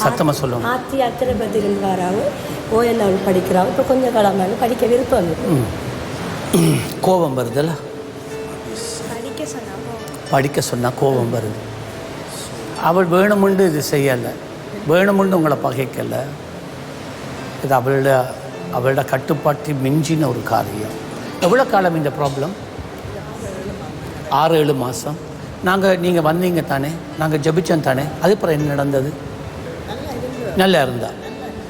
சத்தமாக சொல்லுங்க. ஆத்தி அக்கறை பதிலிருந்து வராங்க. ஓஎன்ஆர் படிக்கிறாங்க இப்போ கொஞ்சம் காலமாக படிக்க விருப்பம். கோபம் வருதுல்ல? படிக்க சொன்னாங்க படிக்க சொன்னால் கோபம் வருது. அவள் வேணுமுண்டு இது செய்யலை. வேணுமுண்டு உங்களை பகைக்கலை. இது அவளோட அவளோட கட்டுப்பாட்டை மிஞ்சின ஒரு காரியம். எவ்வளோ காலம் இந்த ப்ராப்ளம் ஆறு ஏழு மாதம் நாங்கள் நீங்கள் வந்தீங்க தானே? நாங்கள் ஜெபிச்சோம் தானே? அது அப்புறம் என்ன நடந்தது? நல்லா இருந்தா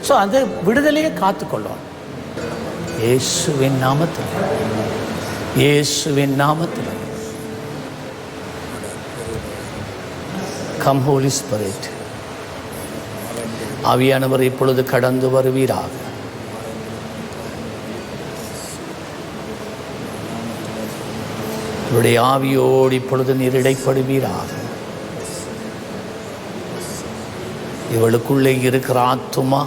ஸோ அந்த விடுதலையை காத்துக்கொள்ளும் இயேசுவின் நாமத்தில். இயேசுவின் நாமத்தில். கம் ஹோலி ஸ்பிரிட் ஆவியானவர் இப்பொழுது கடந்து வருவீராக. இவருடைய ஆவியோடு இப்பொழுது நீர் இடைப்படுவீராக. இவளுக்குள்ளே இருக்கிற ஆத்துமா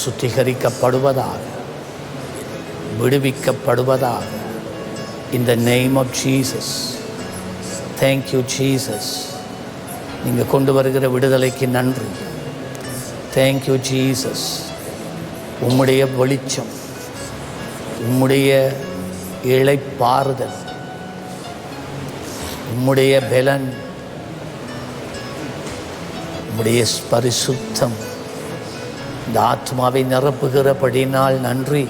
சுத்திகரிக்கப்படுவதாக விடுவிக்கப்படுவதாக. இந்த name of Jesus thank you Jesus நீங்கள் கொண்டு வருகிற விடுதலைக்கு நன்றி. தேங்க்யூ ஜீசஸ் உம்முடைய வெளிச்சம் உம்முடைய இழைப்பாறுதல் உம்முடைய பலன் உம்முடைய பரிசுத்தம். இந்த ஆத்மாவை நிரப்புகிறபடினால் நன்றி.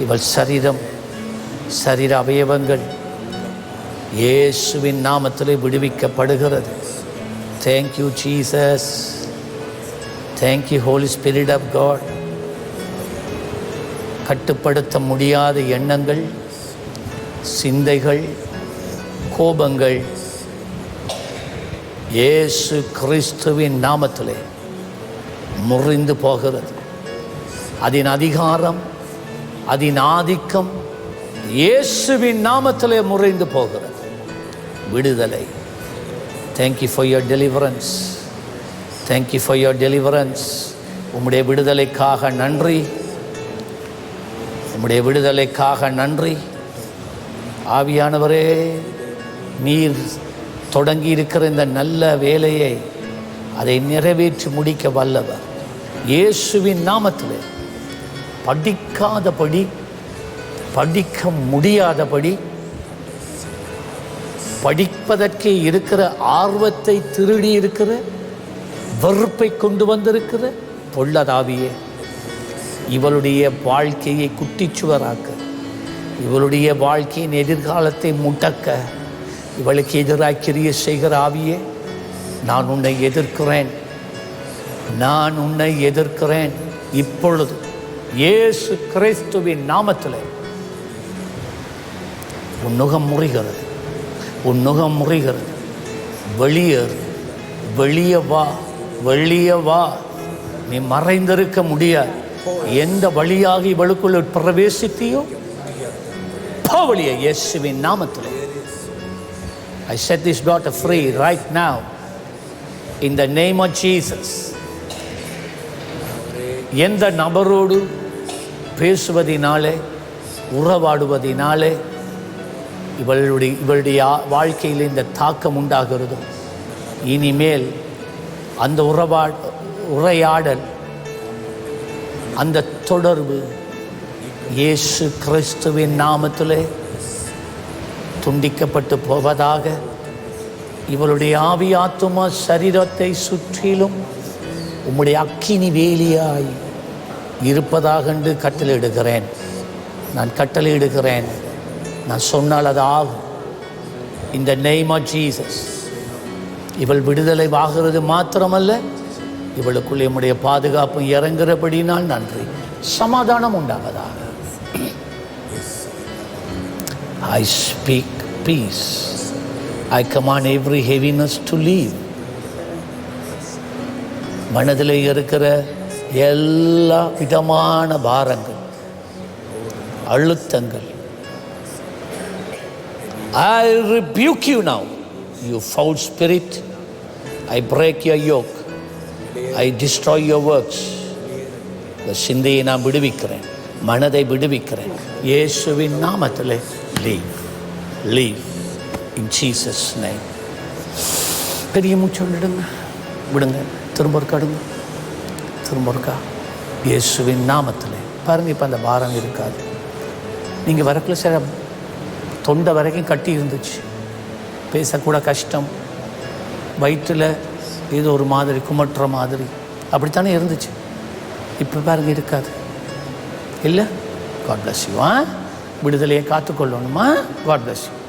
இவள் சரீரம் சரீர அவயவங்கள் இயேசுவின் நாமத்திலே விடுவிக்கப்படுகிறது. Thank you Jesus thank you holy spirit of God கட்டுப்படுத்த முடியாத எண்ணங்கள் சிந்தைகள் கோபங்கள் இயேசு கிறிஸ்துவின் நாமத்திலே முறிந்து போகிறது. அதன் அதிகாரம் அதன் ஆதிக்கம் இயேசுவின் நாமத்திலே முறிந்து போகிறது. விடுதலை. Thank you for your deliverance thank you for your deliverance உம்முடைய விடுதலைக்காக நன்றி. உம்முடைய விடுதலைக்காக நன்றி. ஆவியானவரே நீர் தொடங்கி இருக்கிற இந்த நல்ல வேலையை அதை நிறைவேற்றி முடிக்க வல்லவர். இயேசுவின் நாமத்தில் படிக்காதபடி படிக்க முடியாதபடி படிப்பதற்கு இருக்கிற ஆர்வத்தை திருடி இருக்கிற வெறுப்பை கொண்டு வந்திருக்கிற பொள்ளதாவியே இவளுடைய வாழ்க்கையை குட்டிச்சுவராக்க இவளுடைய வாழ்க்கையின் எதிர்காலத்தை முட்டக்க இவளுக்கு எதிராக கிரிய செய்கிற ஆவியே நான் உன்னை எதிர்க்கிறேன். நான் உன்னை எதிர்க்கிறேன் இப்பொழுது. இயேசு கிறிஸ்துவின் நாமத்தில். உன் நுகம் முறிகிறது. உன் நுகம் முறிகிறது. வெளியேறு வெளியே வா. வெளியே வா. நீ மறைந்திருக்க முடியாது. எந்த வழியாக இவளுக்குள்ள பிரவேசித்தியோ? பாவலிய இயேசுவின் நாமத்தில். I set this daughter free right now in the name of Jesus. எந்த நபரோடு பேசுவதினாலே உறவாடுவதினாலே இவளுடைய இவளுடைய வாழ்க்கையில் இந்த தாக்கம் உண்டாகிறதோ இனிமேல் அந்த உறவா உரையாடல் அந்த தொடர்பு இயேசு கிறிஸ்துவின் நாமத்திலே துண்டிக்கப்பட்டு போவதாக இவளுடைய ஆவி ஆத்துமா சரீரத்தை சுற்றிலும் உம்முடைய அக்கினி வேலியாய் இருப்பதாக என்று கட்டளையிடுகிறேன். நான் கட்டளையிடுகிறேன். நான் சொன்னால் அது ஆகும். இந்த நெய்ம் ஆஃப் ஜீசஸ் இவள் விடுதலை ஆகிறது மாத்திரமல்ல. இவளுக்குள் உம்முடைய பாதுகாப்பும் இறங்குறபடினால் நன்றி. சமாதானம் உண்டாவதாக. I speak peace. I command every heaviness to leave மனதில் இருக்கிற எல்லா விதமான பாரங்கள் அழுத்தங்கள் I rebuke you now you foul spirit I break your yoke I destroy your works சிந்தையை நான் விடுவிக்கிறேன் மனதை விடுவிக்கிறேன் இயேசுவின் நாமத்தில் leave leave in Jesus name. பெரிய மூச்சு விடுங்க விடுங்க. திரும்ப ஒரு கடுங்க திரும்ப ஒருக்கா. இயேசுவின் நாமத்தில். பாருங்கள் இப்போ அந்த பாரம் இருக்காது. நீங்கள் வரக்குள்ள சில தொண்டை வரைக்கும் கட்டி இருந்துச்சு. பேசக்கூட கஷ்டம். வயிற்றில் ஏதோ ஒரு மாதிரி குமட்டுற மாதிரி. அப்படித்தானே இருந்துச்சு. இப்போ பாருங்கள் இருக்காது. இல்லை? காட் பிளஸ் யூ ஆ? விடுதலையை காத்துக்கொள்ளணுமா? God bless you